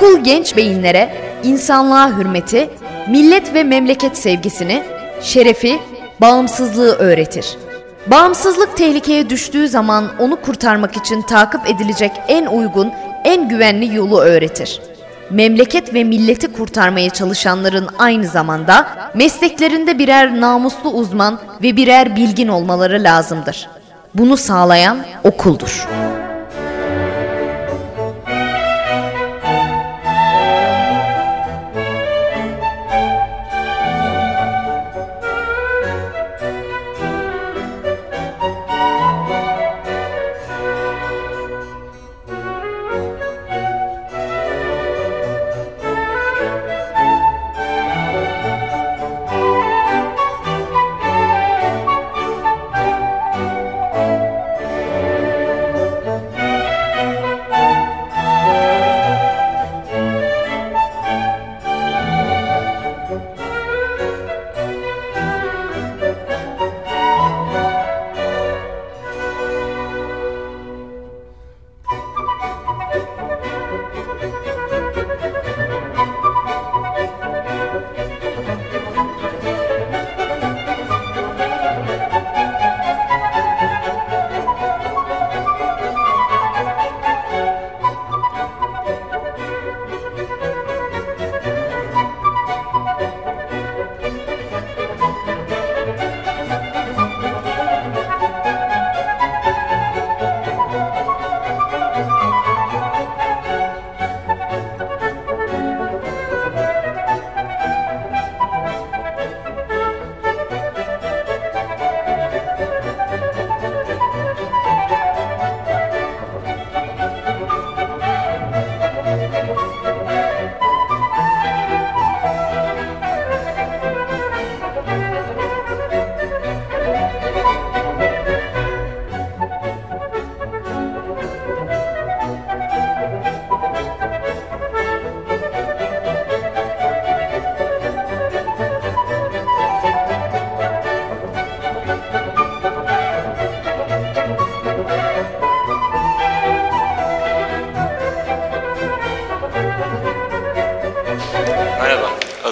Okul genç beyinlere insanlığa hürmeti, millet ve memleket sevgisini, şerefi, bağımsızlığı öğretir. Bağımsızlık tehlikeye düştüğü zaman onu kurtarmak için takip edilecek en uygun, en güvenli yolu öğretir. Memleket ve milleti kurtarmaya çalışanların aynı zamanda mesleklerinde birer namuslu uzman ve birer bilgin olmaları lazımdır. Bunu sağlayan okuldur.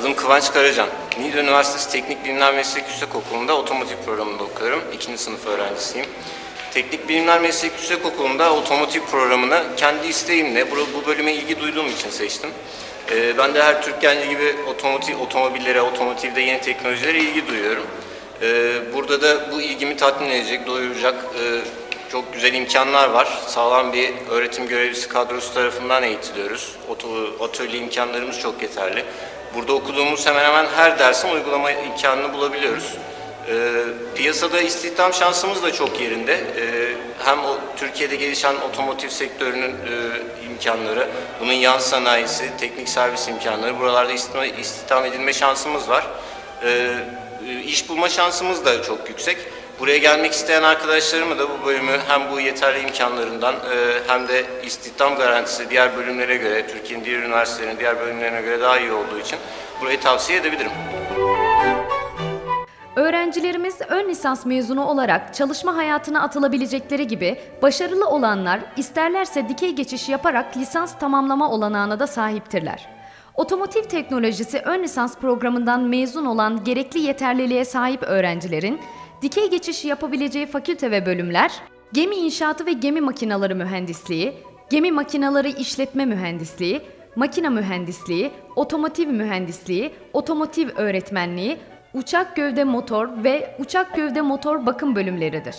Adım Kıvanç Karacan. Niğde Üniversitesi Teknik Bilimler Meslek Yüksekokulu'nda otomotiv programında okuyorum. İkinci sınıf öğrencisiyim. Teknik Bilimler Meslek Yüksekokulu'nda otomotiv programını kendi isteğimle, bu, bu bölüme ilgi duyduğum için seçtim. Ee, ben de her Türk genci gibi otomotiv, otomobillere, otomotivde yeni teknolojilere ilgi duyuyorum. Ee, burada da bu ilgimi tatmin edecek, doyuracak e, çok güzel imkanlar var. Sağlam bir öğretim görevlisi kadrosu tarafından eğitiliyoruz. Oto- Atölye imkanlarımız çok yeterli. Burada okuduğumuz hemen hemen her dersin uygulama imkanını bulabiliyoruz. Ee, piyasada istihdam şansımız da çok yerinde. Ee, hem o Türkiye'de gelişen otomotiv sektörünün e, imkanları, bunun yan sanayisi, teknik servis imkanları, buralarda istihdam, istihdam edilme şansımız var. Ee, e, iş bulma şansımız da çok yüksek. Buraya gelmek isteyen arkadaşlarımı da bu bölümü hem bu yeterli imkanlarından e, hem de istihdam garantisi diğer bölümlere göre, Türkiye'nin diğer üniversitelerinin diğer bölümlerine göre daha iyi olduğu için burayı tavsiye edebilirim. Öğrencilerimiz ön lisans mezunu olarak çalışma hayatına atılabilecekleri gibi başarılı olanlar isterlerse dikey geçiş yaparak lisans tamamlama olanağına da sahiptirler. Otomotiv teknolojisi ön lisans programından mezun olan gerekli yeterliliğe sahip öğrencilerin dikey geçiş yapabileceği fakülte ve bölümler gemi inşaatı ve gemi makinaları mühendisliği, gemi makinaları işletme mühendisliği, makina mühendisliği, otomotiv mühendisliği, otomotiv öğretmenliği, uçak gövde motor ve uçak gövde motor bakım bölümleridir.